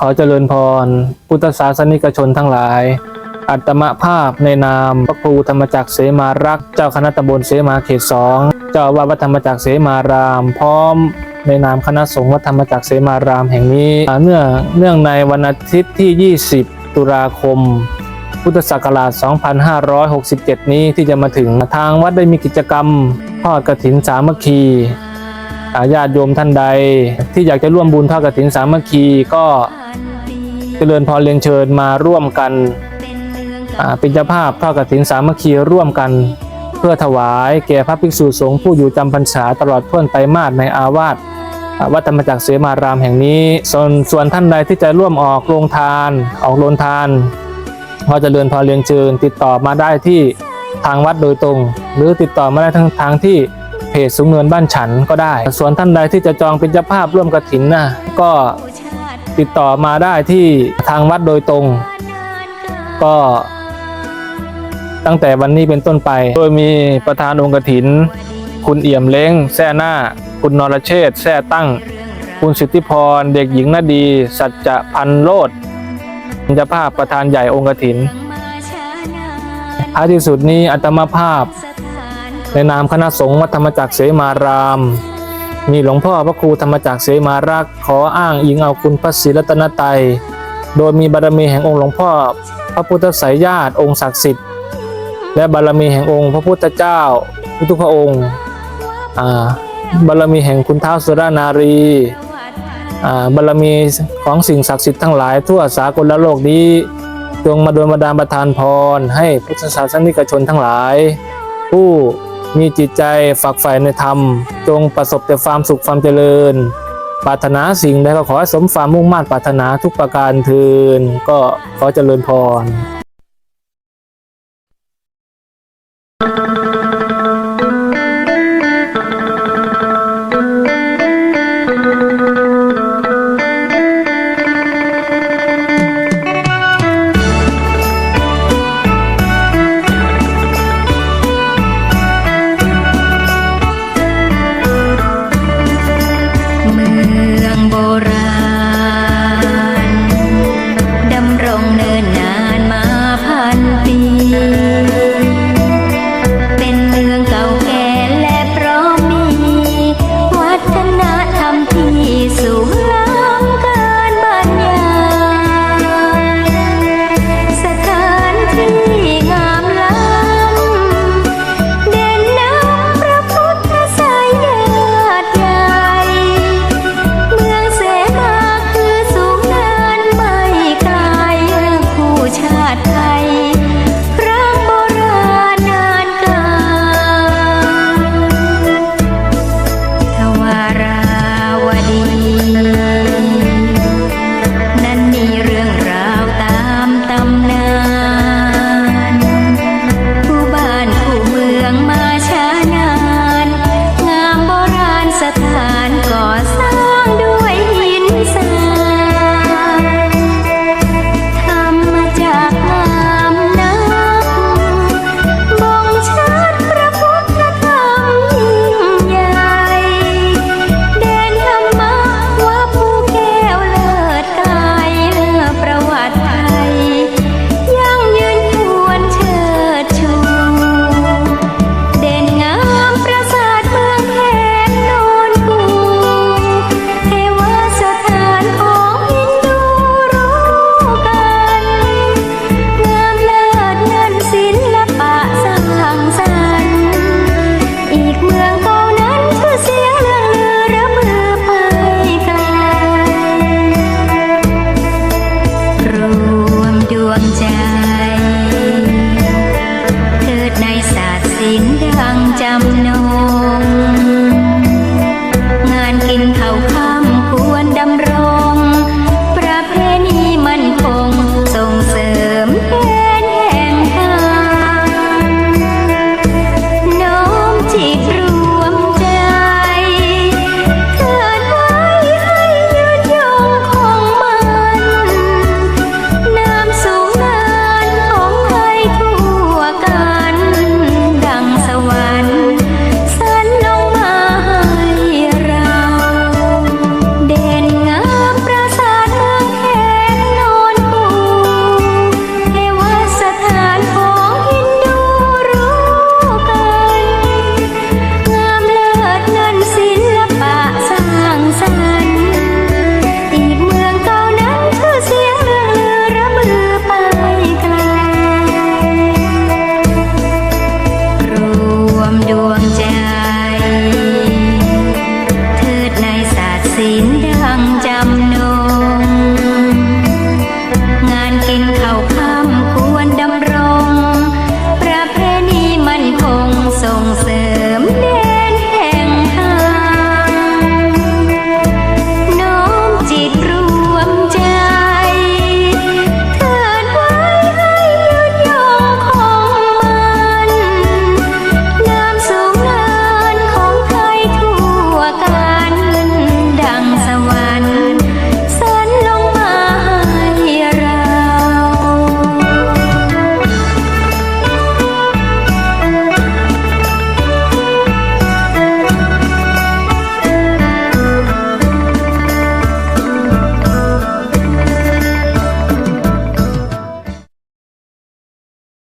ขอเจริญพร พุทธศาสนิกชนทั้งหลาย อัตมภาพในนามพระครูธรรมจักรเสมารัก เจ้าคณะตำบลเสมาเขตสองเจ้าวาสวัดธรรมจักรเสมาราม พร้อมในนามคณะสงฆ์วัดธรรมจักรเสมารามแห่งนี้ เนื่องเนื่องในวันอาทิตย์ที่ 20 ตุลาคม พุทธศักราช 2567 นี้ที่จะมาถึงทางวัดได้มีกิจกรรมทอดกฐินสามัคคี ญาติโยมท่านใด ที่อยากจะร่วมบุญทอดกฐินสามัคคีก็เจริญพรเรียนเชิญมาร่วมกันเป็นเจ้าภาพทอดกฐินสามัคคีร่วมกันเพื่อถวายแก่พระภิกษุสงฆ์ผู้อยู่จำพรรษาตลอดเพ้นไตรมาสในอาวาสวัดธรรมจักรเสมารามแห่งนี้ ส่วนส่วนท่านใดที่จะร่วมออกโรงทานออกโรงทานพอเจริญพอเรียนเชิญติดต่อมาได้ที่ทางวัดโดยตรง หรือติดต่อมาได้ทางทางที่ จสูงเนินบ้านฉันก็ได้ ส่วนท่านใดที่จะจองเป็นเจ้าภาพร่วมกระถินนะก็ติดต่อมาได้ที่ทางวัดโดยตรง ก็ตั้งแต่วันนี้เป็นต้นไป โดยมีประธานองค์กระถิน คุณเอี่ยมเล้งแซ่หน้า คุณนรเชษฐ์แซ่ตั้ง คุณสิทธิพร เด็กหญิงนาดี สัจจะพันโลดเป็นเจ้าภาพประธานใหญ่องค์กระถินท้ายที่สุดนี้อัตมาภาพ ในนามคณะสงฆ์วัดธรรมจักรเสมาราม มีหลวงพ่อพระครูธรรมจักรเสมารักษ์ขออ้างอิงเอาคุณพระศรีรัตนตรัยโดยมีบารมีแห่งองค์หลวงพ่อ พระพุทธไสยญาติองค์ศักดิ์สิทธิ์ และบารมีแห่งองค์พระพุทธเจ้าทุกๆพระองค์อ่าบารมีแห่งคุณท้าวสุรานารีอ่าบารมีของสิ่งศักดิ์สิทธิ์ทั้งหลายทั่วสากลโลกนี้จงมาโดนมาดาลประทานพร ให้พุทธศาสนิกชนทั้งหลาย ผู้ มีจิตใจฝักใฝ่ในธรรม จงประสบแต่ความสุขความเจริญ ปรารถนาสิ่งใดก็ขอให้สมความมุ่งมั่นปรารถนาทุกประการเทินก็ขอเจริญพร ในศาสตร์ศินป์ดังจำนวน